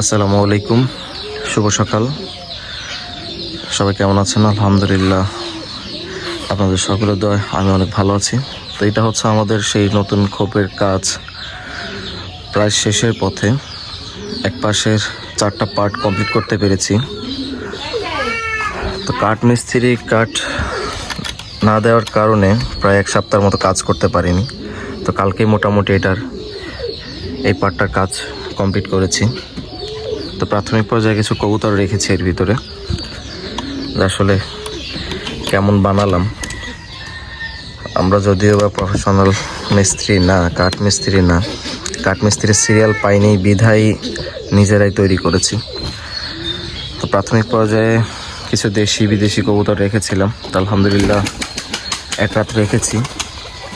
আসসালামু আলাইকুম। শুভ সকাল। সবাই কেমন আছেন? আলহামদুলিল্লাহ। আপনাদের সকলের দয় আমি অনেক ভালো আছি। তো এটা হচ্ছে আমাদের সেই নতুন খোপের কাজ। প্রায় শেষের পথে এক পাশের চারটা পার্ট কমপ্লিট করতে পেরেছি। তো কাঠ মিস্ত্রি, কাঠ না দেওয়ার কারণে প্রায় এক সপ্তাহের মতো কাজ করতে পারিনি। তো কালকেই মোটামুটি এটার, এই পার্টটার কাজ কমপ্লিট করেছি। তো প্রাথমিক পর্যায়ে কিছু কবুতর রেখেছি এর ভিতরে। আসলে কেমন বানালাম। আমরা যদিও বা প্রফেশনাল মিস্ত্রি না, কাঠ মিস্ত্রি না, কাঠ মিস্ত্রির সিরিয়াল পাইনি, বিধাই নিজেরাই তৈরি করেছি। তো প্রাথমিক পর্যায়ে কিছু দেশি, বিদেশি কবুতর রেখেছিলাম। তো আলহামদুলিল্লাহ এক রাত রেখেছি।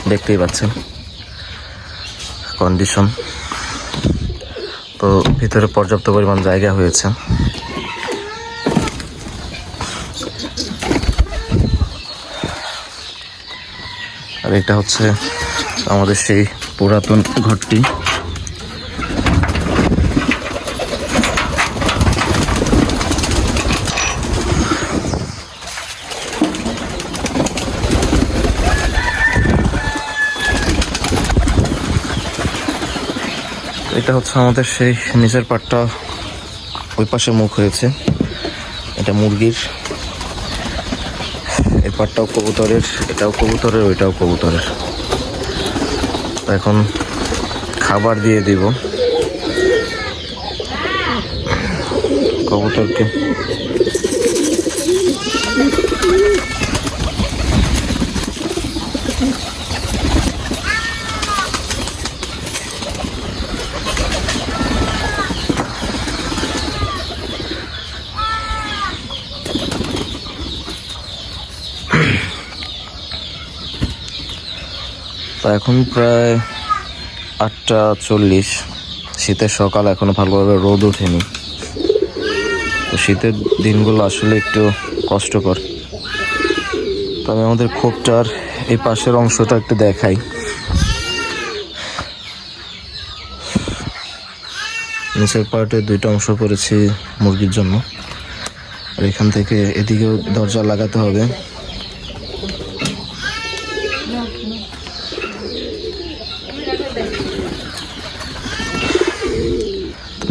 দেখতেই পাচ্ছেন। কন্ডিশন তো ভিতরে পর্যাপ্ত পরিমাণ জায়গা হয়েছে। আর এটা হচ্ছে আমাদের সেই পুরাতন ঘরটি। এটা হচ্ছে আমাদের সেই নিচের পাটটা ওই পাশে মুখ হয়েছে। এটা মুরগির। এই পাটটাও কবুতরের, এটাও কবুতরের, ওইটাও কবুতরের। এখন খাবার দিয়ে দিব। কবুতরকে। এখন প্রায় আটটা চল্লিশ। শীতের সকাল, এখনও ভালোভাবে রোদ ওঠেনি। তো শীতের দিনগুলো আসলে একটু কষ্টকর। তো আমি আমাদের খোপটার এই পাশের অংশটা একটু দেখাই। নিচের পার্টে দুইটা অংশ করেছি মুরগির জন্য। আর এখান থেকে এদিকেও দরজা লাগাতে হবে।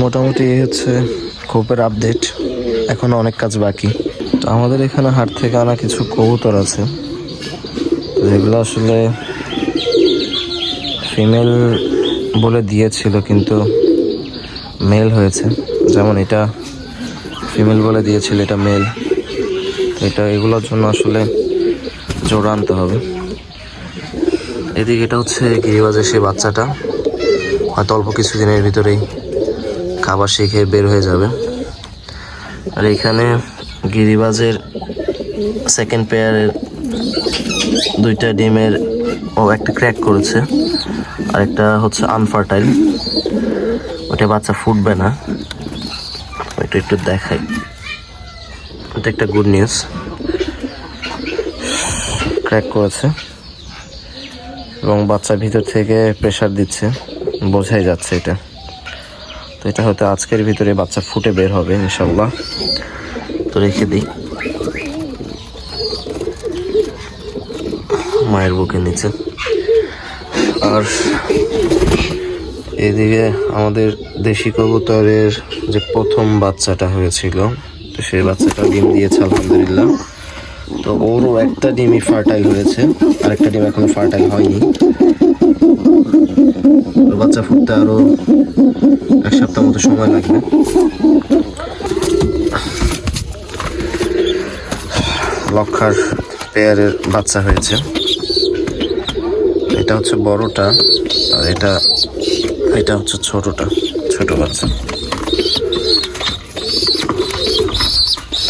মোটামুটি এই হচ্ছে খোপের আপডেট এখনও অনেক কাজ বাকি। তো আমাদের এখানে হাট থেকে আনা কিছু কবুতর আছে। যেগুলো আসলে ফিমেল বলে দিয়েছিল, কিন্তু মেল হয়েছে। যেমন এটা ফিমেল বলে দিয়েছিল, এটা মেল এটা, এগুলোর জন্য আসলে জোড়া আনতে হবে। এদিকে এটা হচ্ছে গিরিবাজের সেই বাচ্চাটা। হয়তো অল্প কিছুদিনের ভিতরেই খাবার শিখে বের হয়ে যাবে। আর এখানে গিরিবাজের সেকেন্ড পেয়ারের দুইটা ডিমের ও একটা ক্র্যাক করেছে। আর একটা হচ্ছে আনফার্টাইল ওটা বাচ্চা ফুটবে না। ওইটা একটু দেখাই। এটা একটা গুড নিউজ ক্র্যাক করেছে। এবং বাচ্চা ভিতর থেকে প্রেশার দিচ্ছে। বোঝাই যাচ্ছে এটা। এটা হয়তো আজকের ভিতরে বাচ্চা ফুটে বের হবে ইনশাল্লাহ তো রেখে দিই। মায়ের বুকের নিচে। আর এদিকে আমাদের দেশি কবুতরের যে প্রথম বাচ্চাটা হয়েছিল, তো সেই বাচ্চাটা ডিম দিয়েছে, আলহামদুলিল্লাহ। তো ওরও একটা ডিমই ফার্টাইল হয়েছে আর একটা ডিম এখনও ফার্টাইল হয়নি। ওর বাচ্চা ফুটতে আরও এক সপ্তাহ মতো সময় লাগবে। লক্ষার পেয়ারের বাচ্চা হয়েছে। এটা হচ্ছে বড়টা আর এটা এটা হচ্ছে ছোটটা, ছোট বাচ্চা।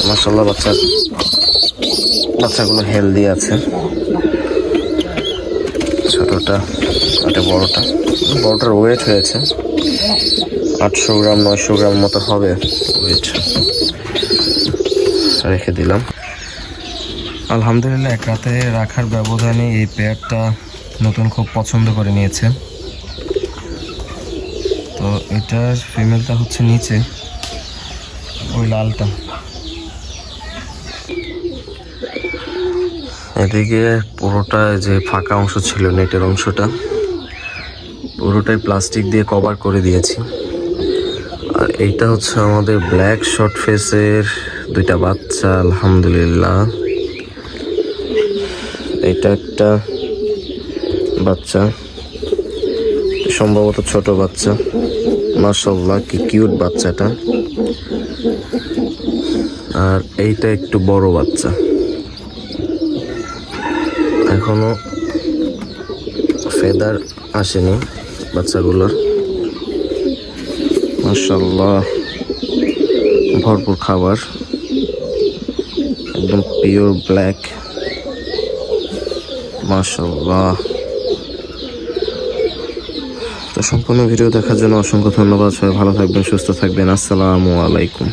মাসাল্লাহ বাচ্চা, বাচ্চাগুলো হেলদি আছে। ছোটটা বড়টা। বড়টার ওয়েট হয়েছে। আটশো গ্রাম, নয়শো গ্রাম মতো হবে ওয়েট রেখে দিলাম। আলহামদুলিল্লাহ, এক রাতে রাখার ব্যবধানে এই পেয়ারটা নতুন খুব পছন্দ করে নিয়েছে। তো এটার ফিমেলটা হচ্ছে নিচে, ওই লালটা। এদিকে পুরোটা যে ফাঁকা অংশ ছিল নেটের অংশটা পুরোটাই প্লাস্টিক দিয়ে কভার করে দিয়েছি। আর এইটা হচ্ছে আমাদের ব্ল্যাক শর্ট ফেসের দুইটা বাচ্চা, আলহামদুলিল্লাহ। এটা একটা বাচ্চা, সম্ভবত ছোট বাচ্চা। মাশাল্লাহ কি কিউট বাচ্চাটা। আর এইটা একটু বড় বাচ্চা। এখনও ফেদার আসেনি। বাচ্চাগুলোর। মাশাল্লাহ ভরপুর খাবার। একদম পিওর ব্ল্যাক মাসাল্লাহ তো সম্পূর্ণ ভিডিও দেখার জন্য অসংখ্য ধন্যবাদ। সবাই ভালো থাকবেন, সুস্থ থাকবেন। আসসালামু আলাইকুম।